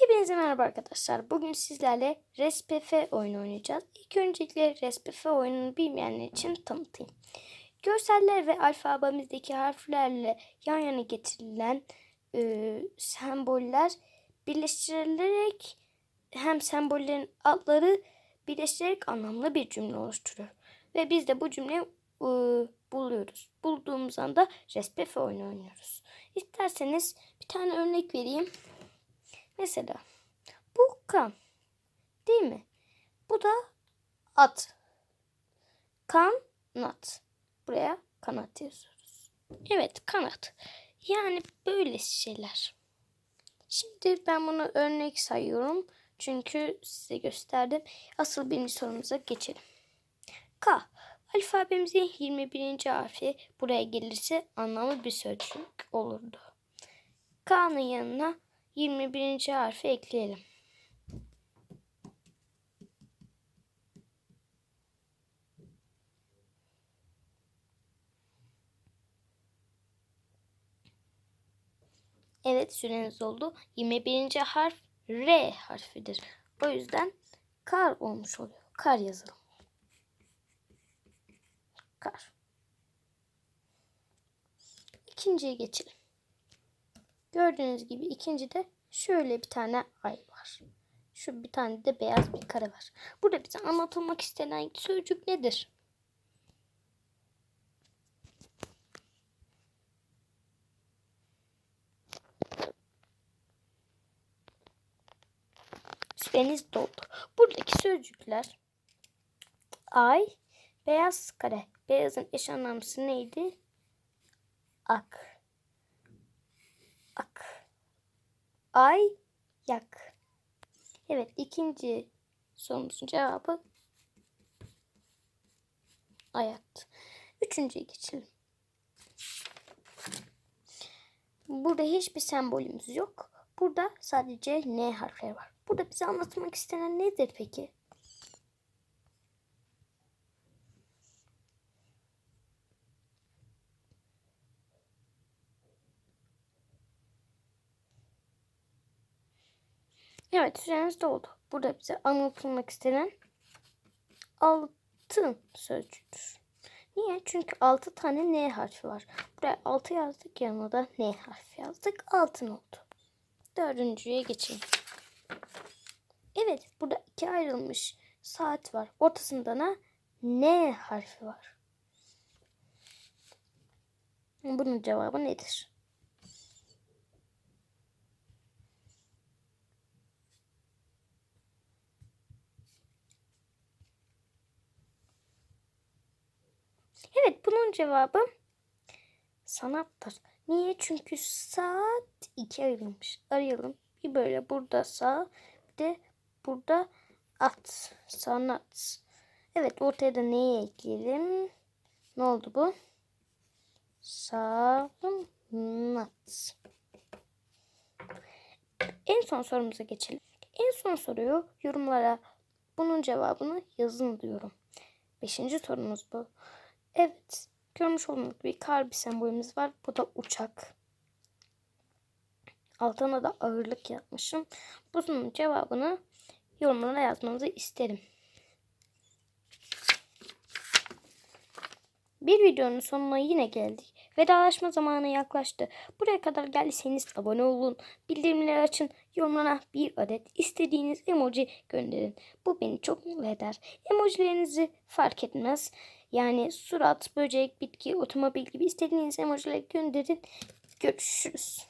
Hepinize merhaba arkadaşlar. Bugün sizlerle ResPF oyunu oynayacağız. İlk öncelikle ResPF oyununu bilmeyenler için tanıtayım. Görseller ve alfabemizdeki harflerle yan yana getirilen e, semboller birleştirilerek hem sembollerin adları birleştirerek anlamlı bir cümle oluşturuyor. Ve biz de bu cümleyi e, buluyoruz. Bulduğumuz anda ResPF oyunu oynuyoruz. İsterseniz bir tane örnek vereyim. Mesela bu kan değil mi? Bu da at. Kanat. Buraya kanat yazıyoruz. Evet kanat. Yani böyle şeyler. Şimdi ben bunu örnek sayıyorum. Çünkü size gösterdim. Asıl birinci sorumuza geçelim. K. Alfabemizin 21. harfi buraya gelirse anlamlı bir sözcük olurdu. K'nın yanına 21. harfi ekleyelim. Evet süreniz oldu. 21. harf R harfidir. O yüzden kar olmuş oluyor. Kar yazalım. Kar. İkinciye geçelim. Gördüğünüz gibi ikincide şöyle bir tane ay var. Şu bir tane de beyaz bir kare var. Burada bize anlatılmak istenen sözcük nedir? Süreniz doldu. Buradaki sözcükler ay, beyaz kare. Beyazın eş anlamlısı neydi? Ak. Ay, yak. Evet ikinci sorumuzun cevabı ayak. Üçüncüye geçelim. Burada hiçbir sembolümüz yok. Burada sadece N harfleri var. Burada bize anlatmak istenen nedir peki? Evet süreniz doldu. Burada bize anlatılmak istenen altın sözcüğüdür. Niye? Çünkü 6 tane N harfi var. Buraya 6 yazdık yanına da N harfi yazdık. Altın oldu. Dördüncüye geçelim. Evet burada iki ayrılmış saat var. Ortasında da N harfi var. Bunun cevabı nedir? Evet bunun cevabı sanattır. Niye? Çünkü saat iki ayrılmış. Arayalım. Bir böyle burada sağ bir de burada at. Sanat. Evet ortaya da neyi ekleyelim? Ne oldu bu? Sanat. En son sorumuza geçelim. En son soruyu yorumlara bunun cevabını yazın diyorum. Beşinci sorumuz bu. Evet. Görmüş olduğunuz gibi kar bir sembolümüz var. Bu da uçak. Altına da ağırlık yapmışım. Bunun cevabını yorumlara yazmanızı isterim. Bir videonun sonuna yine geldik. Vedalaşma zamanı yaklaştı. Buraya kadar geldiyseniz abone olun. Bildirimleri açın. Yorumlara bir adet istediğiniz emoji gönderin. Bu beni çok mutlu eder. Emojilerinizi fark etmez. Yani surat, böcek, bitki, otomobil gibi istediğiniz emojileri gönderin. Görüşürüz.